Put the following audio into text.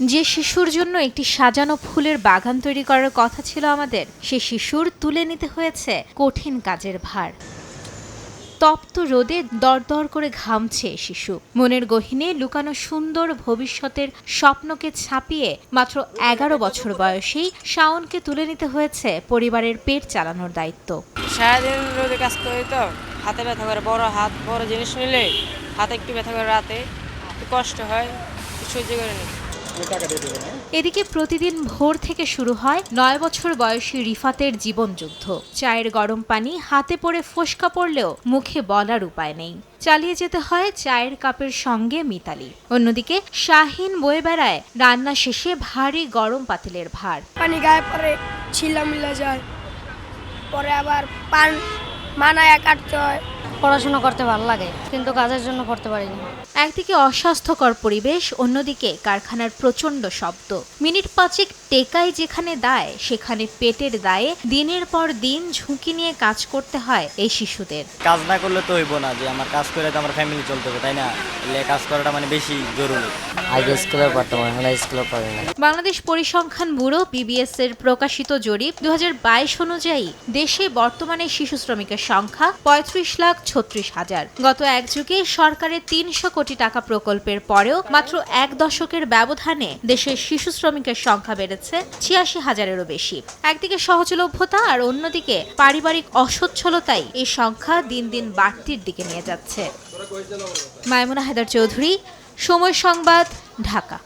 যে শিশুর জন্য একটি সাজানো ফুলের বাগান তৈরি করার কথা ছিল আমাদের, সে শিশুর তুলে নিতে হয়েছে কঠিন কাজের ভার। তপ্ত রোদে দরদর করে ঘামছে শিশু। মনের গহিনে লুকানো সুন্দর ভবিষ্যতের স্বপ্নকে ছাপিয়ে মাত্র এগারো বছর বয়সেই শাওনকে তুলে নিতে হয়েছে পরিবারের পেট চালানোর দায়িত্ব। সারাদিন রোদে কাজ করি তো, হাতে ব্যথা করে, বড় হাত, বড় জিনিস নিলে হাতে একটু ব্যথা করে রাতে কষ্ট হয় সহ্য করে নিই এদিকে প্রতিদিন ভোর থেকে শুরু হয় নয় বছর বয়সী রিফাতের জীবনযুদ্ধ চায়ের গরম পানি হাতে পড়ে ফোসকা পড়লেও মুখে বলার উপায় নেই। চালিয়ে যেতে হয় চায়ের কাপের সঙ্গে মিতালি। অন্যদিকে শাহিন বয়ে বেড়ায় রান্না শেষে ভারী গরম পাতিলের ভার। পানি গায়ে পরে ছিলা মিলা যায়। পরে আবার পান মানায় কাটতে হয়। পড়াশোনা করতে ভালো লাগে কিন্তু কাজের জন্য পড়তে পারিনি একদিকে অস্বাস্থ্যকর পরিবেশ অন্যদিকে কারখানার প্রচণ্ড শব্দ। মিনিট পাঁচেক টেকাই যেখানে দায় সেখানে পেটের দায়ে দিনের পর দিন ঝুঁকি নিয়ে কাজ করতে হয় এই শিশুদের। কাজ না করলে তো হইব না যে আমার কাজ করে তো আমার ফ্যামিলি চলতে হবে তাই না? এলে কাজ করাটা মানে বেশি জরুরি। আগে স্কুলে পড়তাম এখন স্কুলে পড়ি না। বাংলাদেশ পরিসংখ্যান ব্যুরো বিবিএস এর প্রকাশিত জরিপ দু হাজার বাইশ অনুযায়ী দেশে বর্তমানে শিশু শ্রমিকের সংখ্যা পঁয়ত্রিশ লাখ ছত্রিশ হাজার। গত এক যুগে সরকারের তিনশো কোটি টাকা প্রকল্পের পরেও মাত্র এক দশকের ব্যবধানে দেশের শিশু শ্রমিকের সংখ্যা বেড়েছে ছিয়াশি হাজারেরও বেশি। একদিকে সহজলভ্যতা আর অন্যদিকে পারিবারিক অসচ্ছলতাই এই সংখ্যা দিন দিন বাড়তির দিকে নিয়ে যাচ্ছে। মায়মুনা হায়দার চৌধুরী, সময় সংবাদ, ঢাকা।